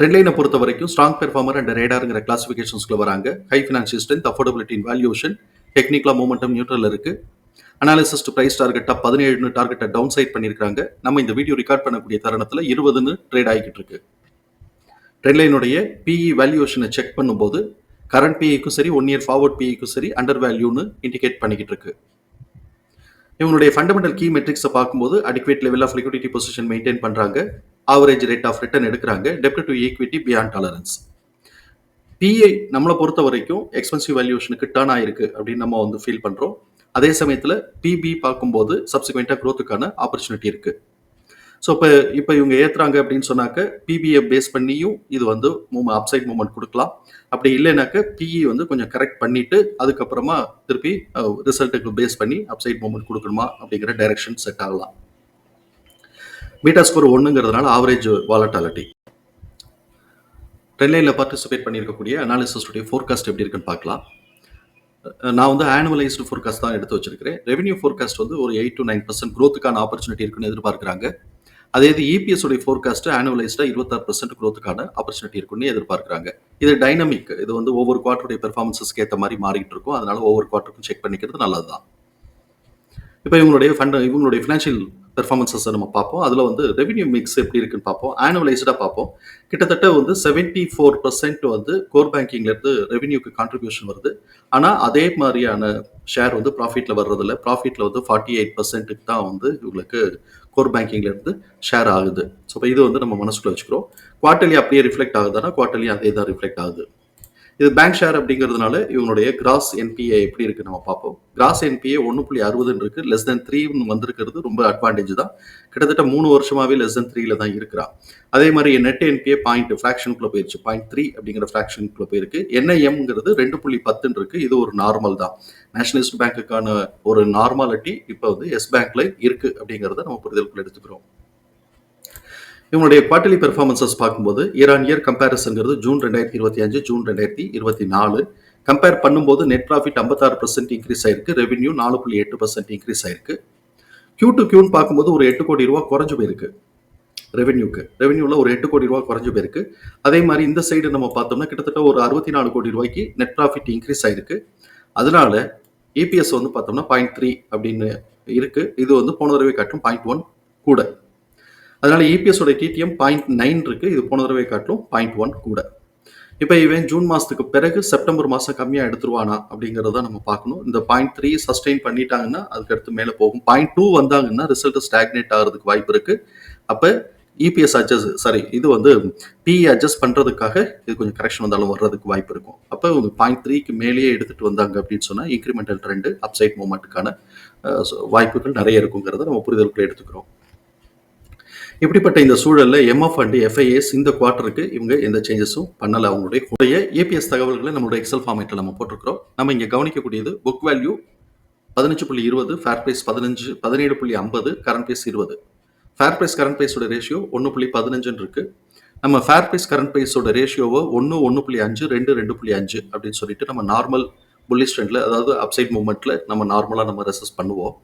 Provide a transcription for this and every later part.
ட்ரெண்ட்லைனை பொறுத்த வரைக்கும் strong performer and ரேடாருங்கிற கிளாசிஃபிகேஷன்ஸ்ல வராங்க. High financial strength affordability in valuation டெக்னிக்கலாக மூமெண்டம் நியூட்ரல் இருக்கு. அனாலிசிஸ் டு பிரைஸ் டார்கெட்டா பதினேழுன்னு டார்கெட்டை டவுன் சைட் பண்ணியிருக்காங்க நம்ம இந்த வீடியோ ரெக்கார்ட் பண்ணக்கூடிய தருணத்தில் இருபதுன்னு ட்ரேட் ஆகிக்கிட்டு இருக்கு. ட்ரெண்ட்லைனுடைய பிஇ வேல்யூஷனை செக் பண்ணும்போது கரண்ட் பிஇக்கும் சரி ஒன் இயர் ஃபார்வர்ட் பிஇக்கும் சரி அண்டர் வேல்யூன்னு இண்டிகேட் பண்ணிக்கிட்டு இருக்கு. இவங்களுடைய ஃபண்டமெண்டல் கீ மெட்ரிக்ஸை பார்க்கும்போது adequate level of liquidity position maintain பண்ணுறாங்க ஆவரேஜ் ரேட் ஆஃப் ரிட்டர்ன் எடுக்கிறாங்க. டெப்ட் to equity beyond tolerance PI நம்மளை பொறுத்த வரைக்கும் எக்ஸ்பென்சிவ் வேல்யூஷனுக்கு டர்ன் ஆயிருக்கு அப்படின்னு நம்ம வந்து ஃபீல் பண்ணுறோம் அதே சமயத்தில் பிபி பார்க்கும்போது சப்சிக்வெண்ட்டாக க்ரோத்துக்கான ஆப்பர்ச்சுனிட்டி இருக்குது ஸோ இப்போ இப்போ இவங்க ஏற்றுறாங்க அப்படின்னு சொன்னாக்க பிபியை பேஸ் பண்ணியும் இது வந்து மூவ் அப்சைட் மூமெண்ட் கொடுக்கலாம். அப்படி இல்லைனாக்க பிஇ வந்து கொஞ்சம் கரெக்ட் பண்ணிட்டு அதுக்கப்புறமா திருப்பி ரிசல்ட்டுக்கு பேஸ் பண்ணி அப்சைட் மூமெண்ட் கொடுக்கணுமா அப்படிங்கிற டைரக்ஷன் செட் ஆகலாம். பீட்டா ஸ்கோர் ஒன்றுங்கிறதுனால ஆவரேஜ் வாலட்டாலிட்டி ட்ரெண்ட்லைனில் பார்ட்டிசிபேட் பண்ணியிருக்கக்கூடிய அனாலிசிஸ்டுடைய ஃபோர்காஸ்ட் எப்படி இருக்குன்னு பார்க்கலாம். நான் வந்து ஆனுவலைஸ்டு ஃபோர்காஸ்ட் தான் எடுத்து வச்சிருக்கிறேன். ரெவன்யூ ஃபோர்காஸ்ட் வந்து ஒரு எயிட் டு நைன் பர்சன்ட் க்ரோத்துக்கான ஆப்பர்ச்சுனிட்டி இருக்குன்னு எதிர்பார்க்குறாங்க. அதே இது இபிஎஸ் உடைய ஃபோர்காஸ்ட் ஆனுவலைஸ்டாக இருபத்தாறு பர்சன்ட் க்ரோத்துக்கான ஆப்பர்ச்சுனிட்டி இருக்குன்னு எதிர்பார்க்குறாங்க. இது டைனமிக் இது வந்து ஒவ்வொரு குவார்ட்டருடைய பெர்ஃபார்மன்ஸஸ்க்கு ஏற்ற மாதிரி மாறிட்டு இருக்கும். அதனால ஒவ்வொரு குவார்ட்டருக்கும் செக் பண்ணிக்கிறது நல்லது தான் இப்போ இவங்களுடைய ஃபண்ட் இவங்களுடைய ஃபினான்ஷியல் பெர்ஃபார்மன்ஸஸ் நம்ம பார்ப்போம். அதில் வந்து ரெவின்யூ மிக்ஸ் எப்படி இருக்குன்னு பார்ப்போம். ஆனுவலைஸ்டாக பார்ப்போம். கிட்டத்தட்ட வந்து செவன்ட்டி ஃபோர் பர்சன்ட் வந்து கோர் பேங்கிங்லேருந்து ரெவன்யூக்கு கான்ட்ரிபியூஷன் வருது. ஆனால் அதே மாதிரியான ஷேர் வந்து ப்ராஃபிட்டில் வர்றதில்ல. ப்ராஃபிட்டில் வந்து ஃபார்ட்டி எயிட் பர்சன்ட்டுக்கு தான் வந்து இவங்களுக்கு கோர் பேங்கிங்லேருந்து ஷேர் ஆகுது. ஸோ இப்போ இது வந்து நம்ம மனசுக்குள்ள வச்சுக்கிறோம். குவார்ட்டர்லி அப்படியே ரிஃப்ளெக்ட் ஆகுதுன்னா குவார்ட்டர்லி அதே தான் ரிஃப்ளெக்ட் ஆகுது. இது பேங்க் ஷேர் அப்படிங்கிறதுனால இவங்களுடைய கிராஸ் என்பிஏ எப்படி இருக்கு நம்ம பார்ப்போம். கிராஸ் என்பிஏ ஒன்று புள்ளி அறுபதுன்னு இருக்கு. லெஸ் தென் த்ரீன்னு வந்திருக்கிறது ரொம்ப அட்வான்டேஜ் தான். கிட்டத்தட்ட மூணு வருஷமாவே லெஸ் தென் த்ரீல தான் இருக்கிறான் அதே மாதிரி நெட் என்பிஏ பாயிண்ட் ஃபிராக்ஷனுக்குள்ள போயிருச்சு. பாயிண்ட் த்ரீ அப்படிங்கிற ஃபிராக்ஷனுக்குள்ள போயிருக்கு. என்ஐஎம்ங்கிறது ரெண்டு புள்ளி பத்துன்னு இருக்கு. இது ஒரு நார்மல் தான். நேஷனலிஸ்ட் பேங்க்குக்கான ஒரு நார்மாலிட்டி இப்போ வந்து எஸ் பேங்க்ல இருக்கு அப்படிங்கிறத நம்ம புரிதலுக்குள்ள எடுத்துக்கிறோம். இவங்களுடைய குவார்டர்லி பெர்ஃபார்மன்சஸ் பார்க்கும்போது இயர் ஆன் இயர் கம்பேரிசன்கிறது ஜூன் ரெண்டாயிரத்தி இருபத்தி அஞ்சு ஜூன் ரெண்டாயிரத்தி இருபத்தி நாலு. கம்பேர் பண்ணும்போது நெட் ப்ராஃபிட் ஐம்பத்தாறு பர்சன்ட் இன்க்ரீஸ் ஆயிருக்கு ரெவன்யூ நாலு புள்ளி எட்டு பர்சன்ட் இன்க்ரீஸ் ஆயிருக்கு. கியூ டு கியூன்னு பார்க்கும்போது ஒரு எட்டு கோடி ரூபா குறைஞ்சு போயிருக்கு ரெவென்யூக்கு ரெவென்யூவில் ஒரு எட்டு கோடி ரூபா குறைஞ்சு போயிருக்கு. அதே மாதிரி இந்த சைடு நம்ம பார்த்தோம்னா கிட்டத்தட்ட ஒரு அறுபத்தி நாலு கோடி ரூபாய்க்கு நெட் ப்ராஃபிட் இன்க்ரீஸ் ஆயிருக்கு. அதனால இபிஎஸ் வந்து பார்த்தோம்னா பாயிண்ட் த்ரீ அப்படின்னு இருக்கு. இது வந்து போன தடவை காட்டும் பாயிண்ட் ஒன் கூட. அதனால் இபிஎஸோட டிடிஎம் பாயிண்ட் நைன் இருக்குது இது போன தடவை காட்டிலும் பாயிண்ட் ஒன் கூட. இப்போ இவன் ஜூன் மாதத்துக்கு பிறகு செப்டம்பர் மாதம் கம்மியாக எடுத்துருவானா அப்படிங்கிறத நம்ம பார்க்கணும். இந்த பாயிண்ட் த்ரீ சஸ்டெயின் பண்ணிட்டாங்கன்னா அதுக்கடுத்து மேலே போகும். பாயிண்ட் டூ வந்தாங்கன்னா ரிசல்ட் ஸ்டாக்னேட் ஆகிறதுக்கு வாய்ப்பு இருக்குது அப்போ இபிஎஸ் அட்ஜஸ்ட் சாரி இது வந்து பிஇ அட்ஜஸ்ட் பண்ணுறதுக்காக இது கொஞ்சம் கரெக்ஷன் வந்தாலும் வர்றதுக்கு வாய்ப்பு இருக்கும். அப்போ பாயிண்ட் த்ரீக்கு மேலேயே எடுத்துகிட்டு வந்தாங்க அப்படின்னு சொன்னால் இன்க்ரிமெண்டல் ட்ரெண்டு அப்சைட் மூமெண்ட்டுக்கான வாய்ப்புகள் நிறைய இருக்குங்கிறத நம்ம புரிதலுக்குள்ள எடுத்துக்கிறோம். இப்படிப்பட்ட இந்த சூழலில் எம்எஃப் அண்ட் எஃப்ஐஎஸ் இந்த குவார்ட்டருக்கு இவங்க எந்த சேஞ்சஸும் பண்ணல. அவங்களுடைய உடைய ஏபிஎஸ் தகவல்களை நம்மளுடைய எக்ஸல் ஃபார்மேட்டில் நம்ம போட்டிருக்கிறோம். நம்ம இங்கே கவனிக்கக்கூடியது புக் வேல்யூ பதினஞ்சு புள்ளி இருபது ஃபேர் பிரைஸ் பதினஞ்சு பதினேழு புள்ளி ஐம்பது கரண்ட் பிரைஸ் இருபது. ஃபேர் பிரைஸ் கரண்ட் பிரைஸோட ரேஷியோ ஒன்று புள்ளி பதினஞ்சுன்னு இருக்குது நம்ம ஃபேர் பிரைஸ் கரண்ட் பிரைஸோட ரேஷியோவை ஒன்று ஒன்று புள்ளி அஞ்சு ரெண்டு ரெண்டு புள்ளி அஞ்சு அப்படின்னு சொல்லிட்டு நம்ம நார்மல் புல்லிஷ் ட்ரெண்டில் அதாவது அப்சைட் மூமெண்ட்டில் நம்ம நார்மலாக நம்ம ரெசஸ் பண்ணுவோம்.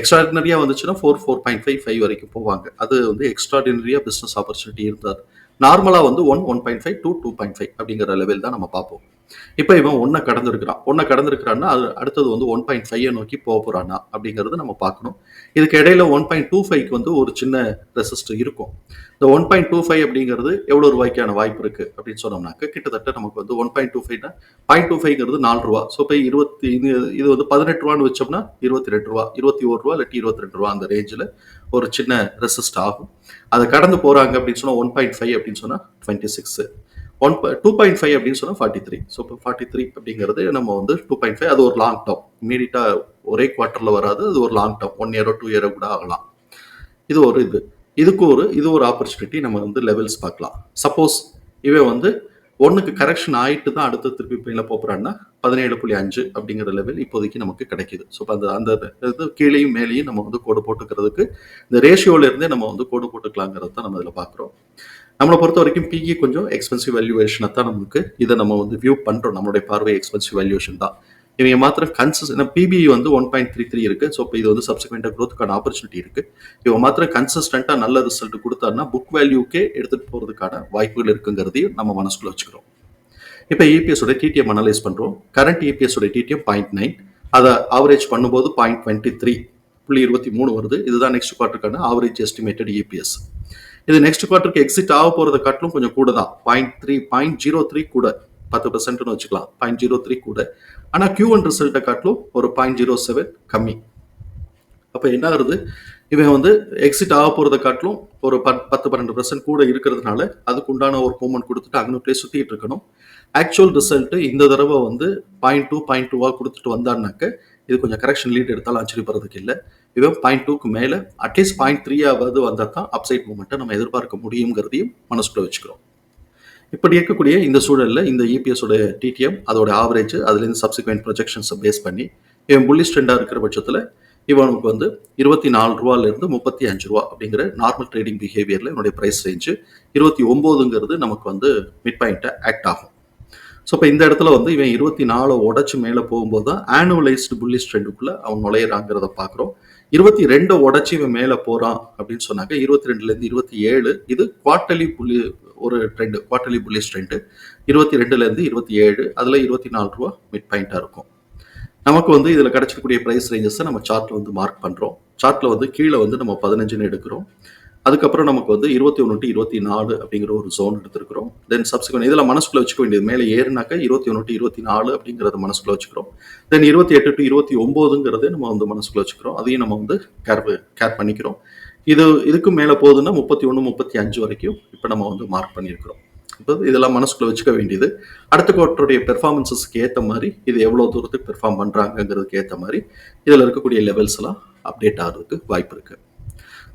எக்ஸ்ட்ராடினரியாக வந்துச்சுன்னா four four point five five வரைக்கும் போவாங்க. அது வந்து எக்ஸ்ட்ராடினரியாக பிஸ்னஸ் ஆப்பர்ச்சுனிட்டி இருந்தார் நார்மலாக வந்து one one point five two two point five அப்படிங்கிற லெவல் தான் நம்ம பார்ப்போம். இப்போ இவன் ஒன்றை கடந்திருக்கிறான். ஒன்றை கடந்திருக்கிறான்னா அது அடுத்தது வந்து ஒன் பாயிண்ட் ஃபைவ் நோக்கி போக போகிறானா அப்படிங்கிறது நம்ம பார்க்கணும். இதுக்கு இடையில ஒன் பாயிண்ட் டூ ஃபைவ்க்கு வந்து ஒரு சின்ன ரெசிஸ்ட் இருக்கும். இந்த ஒன் பாயிண்ட் டூ ஃபைவ் அப்படிங்கிறது எவ்வளோ ரூபாய்க்கான வாய்ப்பு இருக்கு அப்படின்னு சொன்னோம்னாக்க கிட்டத்தட்ட நமக்கு வந்து ஒன் பாயிண்ட் டூ ஃபைவ்னா பாயிண்ட் டூ ஃபைவ்ங்கிறது நாலு ரூபா. ஸோ இப்போ இருபத்தி இது இது வந்து பதினெட்டு ரூபான்னு வச்சோம்னா இருபத்தி ரெண்டு ரூபா இருபத்தி ஒரு ரூபா இல்லாட்டி இருபத்தி ரெண்டு ரூபா அந்த ரேஞ்சில் ஒரு சின்ன ரெசிஸ்ட் ஆகும். அதை கடந்து போகிறாங்க அப்படின்னு சொன்னால் ஒன் பாயிண்ட் ஃபைவ் அப்படின்னு சொன்னால் twenty six one two point five அப்படின்னு சொன்னால் ஃபார்ட்டி த்ரீ ஸோ இப்போ ஃபார்ட்டி த்ரீ அப்படிங்கிறது நம்ம வந்து டூ பாயிண்ட் ஃபைவ் அது ஒரு லாங் டேர்ம் இமீடியட்டாக ஒரே குவார்ட்டரில் வராது அது ஒரு லாங் டேர்ம் ஒன் இயரோ டூ இயரோ கூட ஆகலாம். இது ஒரு இது. இதுக்கு ஒரு இது ஒரு ஆப்பர்ச்சுனிட்டி நம்ம வந்து லெவல்ஸ் பார்க்கலாம். சப்போஸ் இவன் வந்து ஒன்றுக்கு கரெக்ஷன் ஆயிட்டு தான் அடுத்த திருப்பி மேலே போகிறான்னா பதினேழு புள்ளி அஞ்சு அப்படிங்கிற லெவல் இப்போதைக்கு நமக்கு கிடைக்குது. ஸோ அந்த அந்த இது கீழேயும் மேலேயும் நம்ம வந்து கோடு போட்டுக்கிறதுக்கு இந்த ரேஷியோல இருந்தே நம்ம வந்து கோடு போட்டுக்கலாங்கிறது தான் நம்ம இதில் பார்க்குறோம். நம்மளை பொறுத்த வரைக்கும் பிஇ கொஞ்சம் எக்ஸ்பென்சிவ் வேல்யூவேஷனை தான் நம்மளுக்கு. இதை நம்ம வந்து வியூ பண்ணுறோம் நம்மளுடைய பார்வை எக்ஸ்பென்சிவ் வேல்யூவேஷன் தான். இவங்க மாத்திரம் கன்சஸ் பிபிஇ வந்து ஒன் பாயிண்ட் த்ரீ த்ரீ இருக்கு. ஸோ இப்போ இது வந்து சப்சிக்வெண்ட்டாக க்ரோத்துக்கான ஆப்பர்ச்சுனிட்டி இருக்கு. இவங்க மாத்திரம் கன்சிஸ்டண்டாக நல்ல ரிசல்ட் கொடுத்தாருன்னா புக் வேல்யூக்கே எடுத்துகிட்டு போகிறதுக்கான வாய்ப்புகள் இருக்குங்கிறதையும் நம்ம மனசுக்குள்ள வச்சுக்கிறோம். இப்போ இபிஎஸோட டிடிஎம் அனலைஸ் பண்ணுறோம் கரண்ட் இபிஎஸோட டிடிஎம் பாயிண்ட் நைன் அதை ஆவரேஜ் பண்ணும்போது பாயிண்ட் டுவெண்ட்டி த்ரீ புள்ளி இருபத்தி மூணு வருது. இதுதான் நெக்ஸ்ட் குவார்ட்டருக்கான ஆவரேஜ் எஸ்டிமேட்டட் இபிஎஸ் இது நெக்ஸ்ட் குவார்ட்டருக்கு எக்ஸிட் ஆக போகிறத காட்டிலும் கொஞ்சம் கூட தான் point three point zero three கூட பத்து பர்சன்ட்னு வச்சுக்கலாம். பாயிண்ட் ஜீரோ த்ரீ கூட. ஆனால் கியூ ஒன் ரிசல்ட்டை காட்டிலும் ஒரு பாயிண்ட் ஜீரோ செவன் கம்மி. அப்போ என்ன ஆகுது? இவன் வந்து எக்ஸிட் ஆக போகிறத காட்டிலும் ஒரு பத் பத்து பன்னெண்டு பர்சன்ட் கூட இருக்கிறதுனால அதுக்கு உண்டான ஒரு மூமெண்ட் கொடுத்துட்டு அங்கனுக்குள்ளே சுற்றிட்டு இருக்கணும். ஆக்சுவல் ரிசல்ட்டு இந்த தடவை வந்து பாயிண்ட் டூ பாயிண்ட் டூவாக கொடுத்துட்டு வந்தான்னாக்க இது கொஞ்சம் கரெக்ஷன் லீட் எடுத்தாலும் ஆச்சரியப்படுறதுக்கு இல்லை. இவன் பாயிண்ட் டூக்கு மேலே அட்லீஸ்ட் பாயிண்ட் த்ரீயாவது வந்தால் தான் அப்சைட் மூமெண்ட்டை நம்ம எதிர்பார்க்க முடியுங்கிறதையும் மனசுக்குள்ள வச்சுக்கிறோம். இப்படி இருக்கக்கூடிய இந்த சூழலில் இந்த இபிஎஸோட டிடிஎம் அதோட ஆவரேஜ் அதுலேருந்து சப்சிக்வெண்ட் ப்ரொஜெக்ஷன்ஸை பேஸ் பண்ணி இவன் புள்ளிஸ் ட்ரெண்டாக இருக்கிற பட்சத்தில் இவனுக்கு வந்து இருபத்தி நாலு ரூபாலேருந்து முப்பத்தி அஞ்சு ரூபா அப்படிங்கிற நார்மல் ட்ரேடிங் பிஹேவியரில் என்னுடைய ப்ரைஸ் ரேஞ்சு இருபத்தி ஒம்போதுங்கிறது நமக்கு வந்து மிட் பாயிண்ட்டை ஆக்ட் ஆகும். ஸோ இப்போ இந்த இடத்துல வந்து இவன் இருபத்தி நாலு உடச்சி மேலே போகும்போது தான் ஆனுவலைஸ்டு புல்லிஷ் ட்ரெண்டுக்குள்ளே அவன் நுழையிறாங்கிறத பார்க்குறோம் இருபத்தி ரெண்டு உடச்சி இவன் மேலே போகிறான் அப்படின்னு சொன்னாங்க இருபத்தி ரெண்டுலேருந்து இருபத்தி ஏழு இது குவார்டர்லி புள்ளி ஒரு ட்ரெண்டு குவார்டர்லி புல்லிஷ் ட்ரெண்டு இருபத்தி ரெண்டுலேருந்து இருபத்தி ஏழு அதில் இருபத்தி நாலு ரூபா மிட் பாயிண்ட்டாக இருக்கும். நமக்கு வந்து இதில் கிடச்சிருக்கக்கூடிய ப்ரைஸ் ரேஞ்சஸை நம்ம சார்ட்டில் வந்து மார்க் பண்ணுறோம் சார்ட்டில் வந்து கீழே வந்து நம்ம பதினஞ்சுன்னு எடுக்கிறோம். அதுக்கப்புறம் நமக்கு வந்து இருபத்தி ஒன்று டு இருபத்தி நாலு அப்படிங்கிற ஒரு ஜோன் எடுத்திருக்கிறோம். தென் சப்சிக்வெண்ட் இதில் மனசுக்குள்ள வச்சுக்க வேண்டியது. மேலே ஏறினாக்க இருபத்தி ஒன்று டு இருபத்தி நாலு அப்படிங்கிறத மனசுக்குள்ள வச்சுக்கிறோம். தென் இருபத்தி எட்டு டு இருபத்தி ஒம்போதுங்கிறதே நம்ம வந்து மனசுக்குள்ள வச்சுக்கிறோம். அதையும் நம்ம வந்து கேர் கேர் பண்ணிக்கிறோம். இது இதுக்கு மேலே போகுதுன்னா முப்பத்தி ஒன்று முப்பத்தி அஞ்சு வரைக்கும் இப்போ நம்ம வந்து மார்க் பண்ணியிருக்கிறோம். இப்போ இதெல்லாம் மனசுக்குள்ள வச்சுக்க வேண்டியது. அடுத்த குவார்ட்டருடைய பெர்ஃபார்மன்ஸஸ்க்கு ஏற்ற மாதிரி இது எவ்வளோ தூரத்துக்கு பெர்ஃபார்ம் பண்ணுறாங்கங்கிறதுக்கு ஏற்ற மாதிரி இதில் இருக்கக்கூடிய லெவல்ஸ் எல்லாம் அப்டேட் ஆகிறதுக்கு வாய்ப்பு இருக்குது